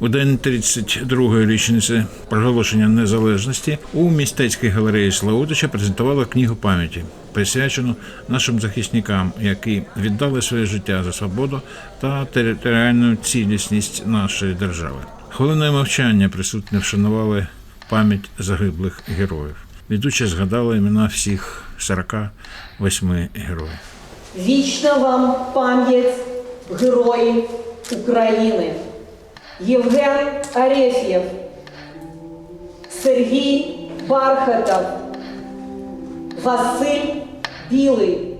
У день 32-ї річниці проголошення незалежності у містецькій галереї Славутича презентували книгу пам'яті, присвячену нашим захисникам, які віддали своє життя за свободу та територіальну цілісність нашої держави. Хвилиною мовчання присутні вшанували пам'ять загиблих героїв. Ведучі згадали імена всіх 48 героїв. Вічна вам пам'ять героїв України. Євген Арефєв, Сергій Бархатов, Василь Білий.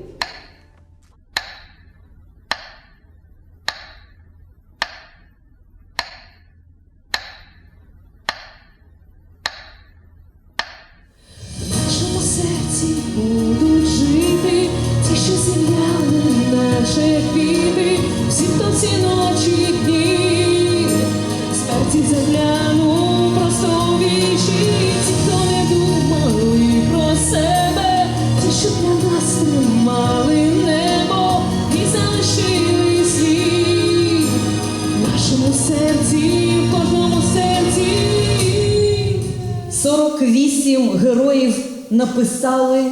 Написали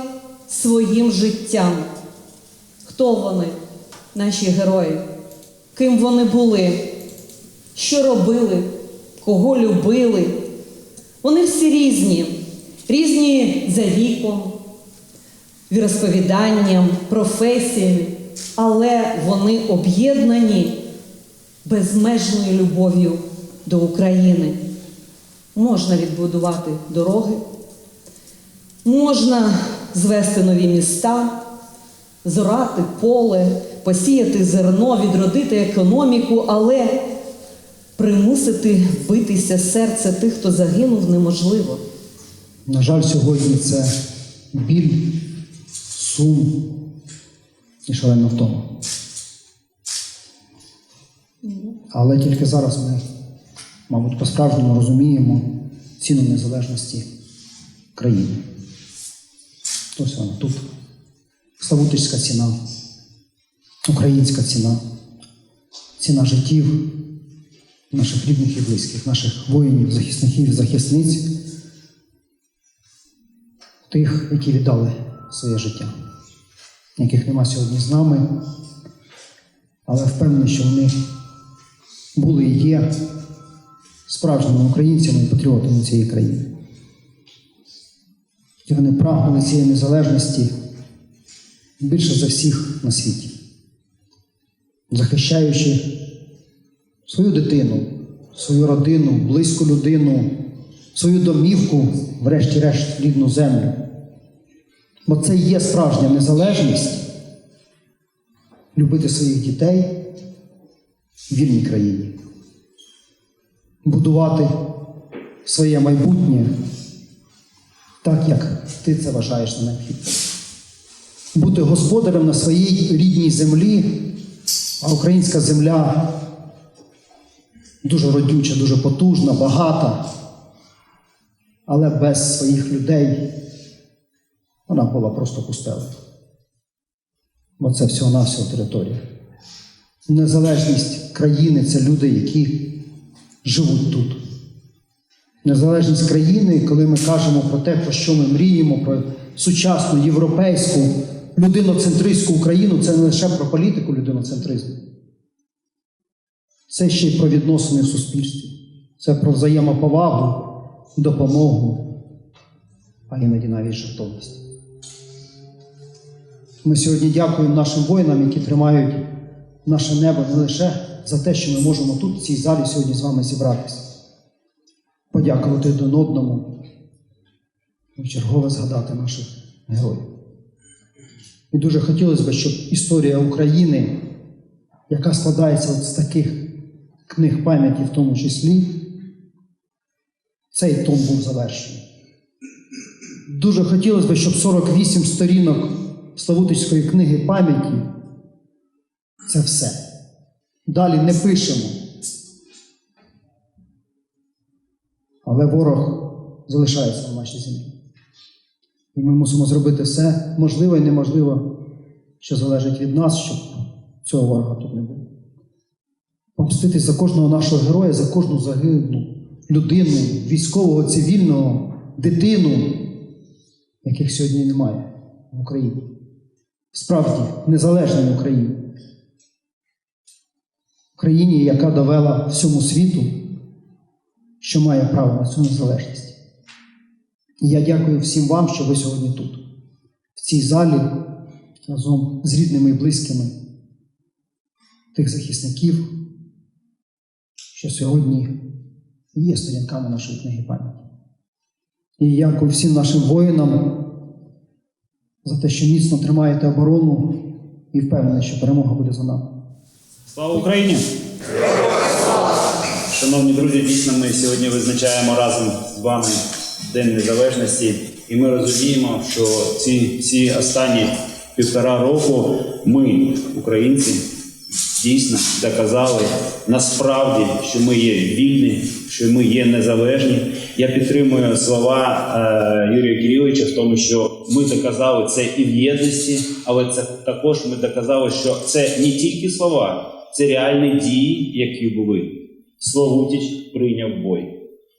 своїм життям. Хто вони, наші герої? Ким вони були? Що робили? Кого любили? Вони всі різні, різні за віком, віросповіданням, професіями, але вони об'єднані безмежною любов'ю до України. Можна відбудувати дороги, можна звести нові міста, зорати поле, посіяти зерно, відродити економіку, але примусити битися серце тих, хто загинув, неможливо. На жаль, сьогодні це біль, сум і шалена втома. Але тільки зараз ми, мабуть, по-справжньому розуміємо ціну незалежності країни. Ось вона тут. Славутичська ціна, українська ціна, ціна життів наших рідних і близьких, наших воїнів, захисників захисниць, тих, які віддали своє життя, яких нема сьогодні з нами, але впевнений, що вони були і є справжніми українцями і патріотами цієї країни. І вони прагнули цієї незалежності більше за всіх на світі, захищаючи свою дитину, свою родину, близьку людину, свою домівку, врешті-решт, рідну землю. Бо це є справжня незалежність любити своїх дітей в вільній країні, будувати своє майбутнє так, як ти це вважаєш за необхідне. Бути господарем на своїй рідній землі, а українська земля дуже родюча, дуже потужна, багата, але без своїх людей вона була просто пустела. Бо це всього-навсього територія. Незалежність країни це люди, які живуть тут. Незалежність країни, коли ми кажемо про те, про що ми мріємо, про сучасну європейську людиноцентристську Україну, це не лише про політику людиноцентризму. Це ще й про відносини в суспільстві. Це про взаємоповагу, допомогу, а іноді навіть жертовність. Ми сьогодні дякуємо нашим воїнам, які тримають наше небо не лише за те, що ми можемо тут, в цій залі, сьогодні з вами зібратися, подякувати один одному і вчергове згадати наших героїв. І дуже хотілося б, щоб історія України, яка складається от з таких книг пам'яті, в тому числі, цей том був завершений. Дуже хотілося б, щоб 48 сторінок Славутицької книги пам'яті це все. Далі не пишемо. Але ворог залишається на нашій землі. І ми мусимо зробити все можливе і неможливе, що залежить від нас, щоб цього ворога тут не було. помститись за кожного нашого героя, за кожну загиблу людину, військового, цивільного, дитину, яких сьогодні немає в Україні. Справді, в незалежній Україні. Україні, яка довела всьому світу, що має право на цю незалежність. І я дякую всім вам, що ви сьогодні тут, в цій залі, разом з рідними і близькими тих захисників, що сьогодні є сторінками нашої книги пам'яті. І дякую всім нашим воїнам за те, що міцно тримаєте оборону і впевнений, що перемога буде за нами. Слава Україні! Шановні друзі, дійсно ми сьогодні визначаємо разом з вами День Незалежності, і ми розуміємо, що ці всі останні півтора року ми, українці, дійсно доказали насправді, що ми є вільні, що ми є незалежні. Я підтримую слова е, Юрія Кириловича в тому, що ми доказали це і в єдності, але це також ми доказали, що це не тільки слова, це реальні дії, які були. Славутич прийняв бой.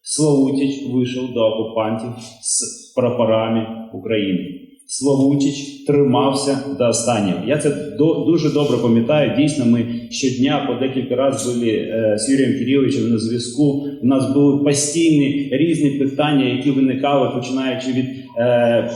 Славутич вийшов до окупантів з прапорами України. Славутич тримався до останнього. Я це до, дуже добре пам'ятаю. Дійсно, ми щодня по декілька разів були е, з Юрієм Кириловичем на зв'язку. У нас були постійні різні питання, які виникали, починаючи від е,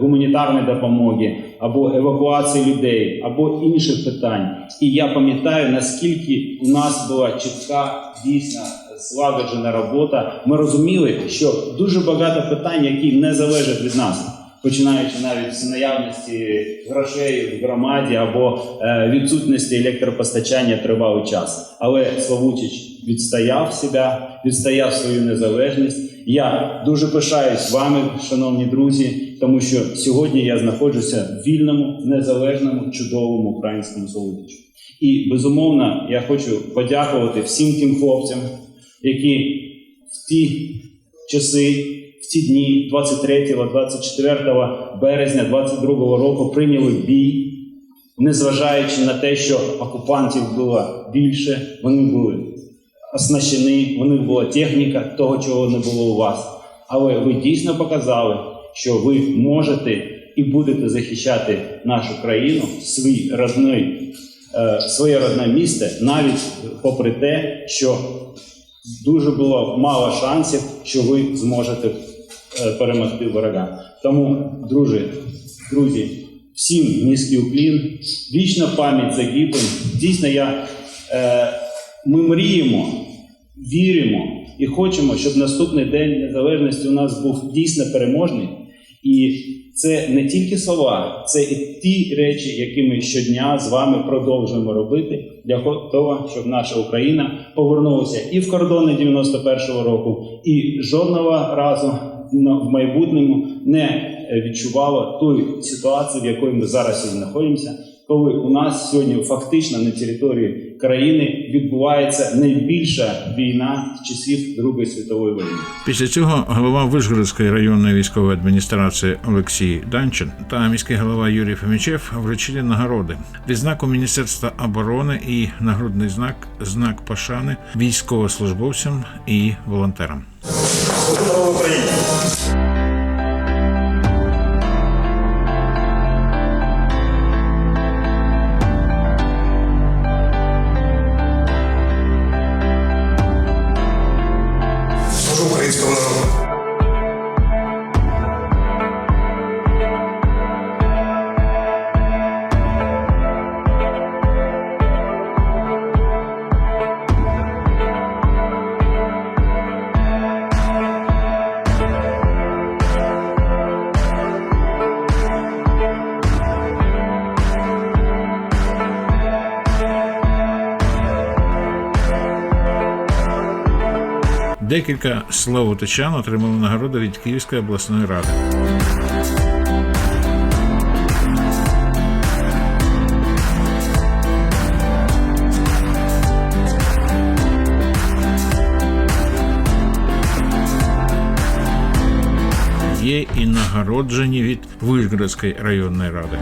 гуманітарної допомоги або евакуації людей, або інших питань. І я пам'ятаю, наскільки у нас була чітка дійсна злагоджена робота. Ми розуміли, що дуже багато питань, які не залежать від нас. Починаючи навіть з наявності грошей в громаді або е, відсутності електропостачання тривалий час. Але Славутич відстояв себе, відстояв свою незалежність. Я дуже пишаюсь вами, шановні друзі, тому що сьогодні я знаходжуся в вільному, незалежному, чудовому українському Славутичу. І безумовно, я хочу подякувати всім тим хлопцям, які в ті часи, в ті дні 23-24 березня 22 року прийняли бій, незважаючи на те, що окупантів було більше, вони були оснащені, у них була техніка того, чого не було у вас. Але ви дійсно показали, що ви можете і будете захищати нашу країну, свій родний, е, своє родне місце, навіть попри те, що дуже було мало шансів, що ви зможете е, перемогти ворога. Тому, друзі, друзі, всім низький уклін, вічна пам'ять загиблим. Дійсно, я, е, ми мріємо, віримо і хочемо, щоб наступний день незалежності у нас був дійсно переможний. І це не тільки слова, це і ті речі, які ми щодня з вами продовжуємо робити для того, щоб наша Україна повернулася і в кордони 91-го року, і жодного разу в майбутньому не е, відчувала тої ситуації, в якої ми зараз і знаходимося, коли у нас сьогодні фактично на території країни відбувається найбільша війна з часів Другої світової війни. Після цього голова Вишгородської районної військової адміністрації Олексій Данчин та міський голова Юрій Фомічев вручили нагороди відзнаку Міністерства оборони і нагрудний знак знак пошани військовослужбовцям і волонтерам. Слава Україні! Декілька славутичан отримали нагороди від Київської обласної ради. Є і нагороджені від Вишгородської районної ради.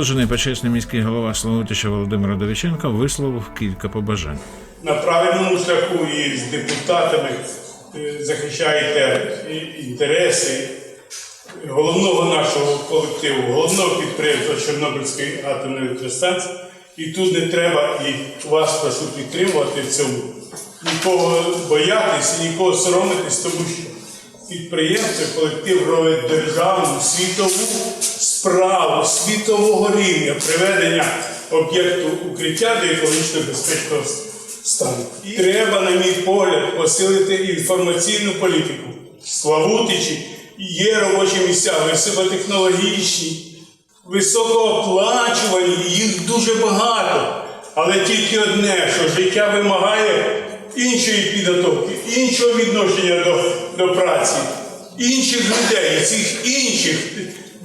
Нагороджений почесний міський голова Славутича Володимир Довіченко висловив кілька побажань. на правильному шляху і з депутатами е, захищаєте інтереси головного нашого колективу, головного підприємства Чорнобильської атомної електростанції. І тут не треба і вас прошу підтримувати в цьому. Нікого боятись і нікого соромитись, тому що підприємство, колектив робить державну світову справу світового рівня приведення об'єкту укриття до екологічно безпечного стану. І треба, на мій погляд, посилити інформаційну політику. Славутичі є робочі місця, високотехнологічні, високооплачувані, їх дуже багато. Але тільки одне, що життя вимагає іншої підготовки, іншого відношення до, до праці, інших людей, цих інших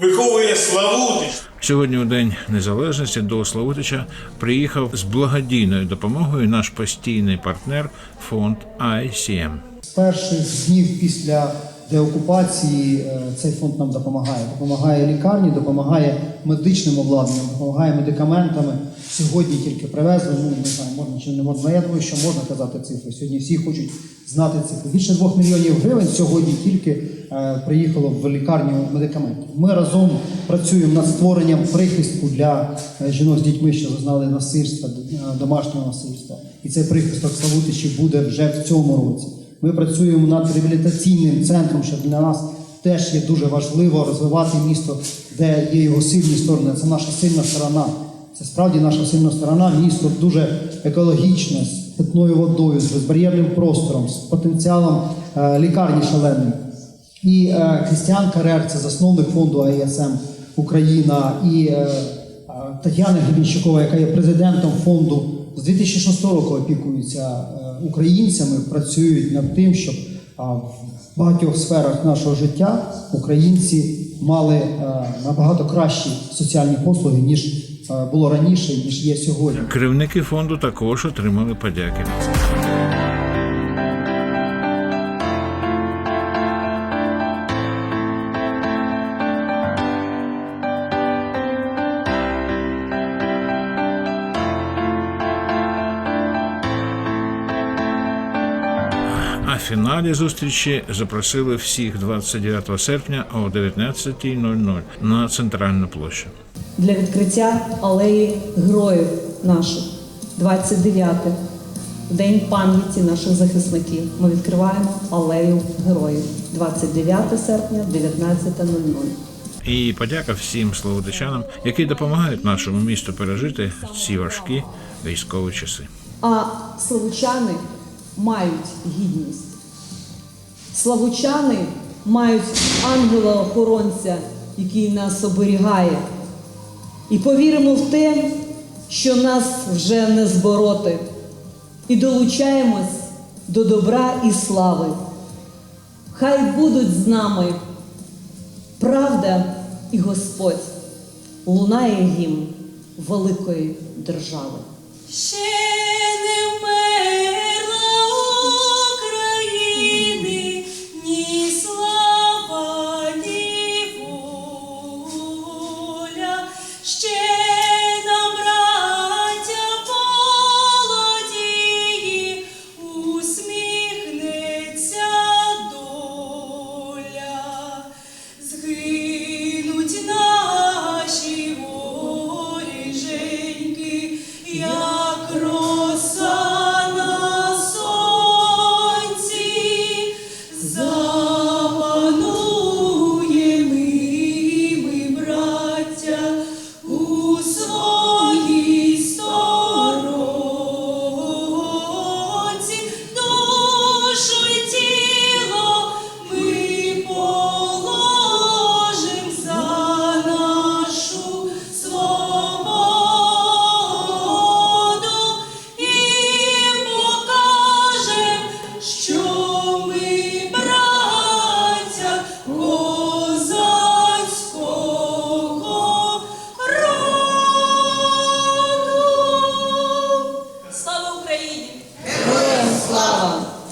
виховує Славутич. Сьогодні, у День Незалежності, до Славутича приїхав з благодійною допомогою наш постійний партнер фонд ICM. З перших днів після деокупації е, цей фонд нам допомагає. Допомагає лікарні, допомагає медичним обладнанням, допомагає медикаментами. Сьогодні тільки привезли. Ну не знаю, можна чи не можна. Я думаю, що можна казати цифри. Сьогодні всі хочуть знати цифри. Більше двох мільйонів гривень сьогодні тільки е, приїхало в лікарню медикаментів. Ми разом працюємо над створенням прихистку для е, жінок з дітьми, що зазнали насильства, домашнього насильства. І цей прихисток Славутичі буде вже в цьому році. Ми працюємо над реабілітаційним центром, що для нас теж є дуже важливо розвивати місто, де є його сильні сторони. Це наша сильна сторона. Це справді наша сильна сторона. Місто дуже екологічне, з питною водою, з безбар'єрним простором, з потенціалом е, лікарні шаленим. І е, Крістіан Карер, це засновник фонду АІСМ Україна, і е, Тетяна Гребінщикова, яка є президентом фонду, з 2006 року опікуються е, українцями, працюють над тим, щоб в багатьох сферах нашого життя українці мали е, набагато кращі соціальні послуги, ніж е, було раніше, ніж є сьогодні. Керівники фонду також отримали подяки. Фіналі зустрічі запросили всіх 29 серпня о 19.00 на центральну площу. для відкриття алеї героїв наших 29 День пам'яті наших захисників. Ми відкриваємо алею героїв 29 серпня, 19.00. І подяка всім словотичанам, які допомагають нашому місту пережити ці важкі військові часи. А славучани мають гідність. Славучани мають ангела-охоронця, який нас оберігає. І повіримо в те, що нас вже не збороти. І долучаємось до добра і слави. Хай будуть з нами правда і Господь. Лунає їм великої держави.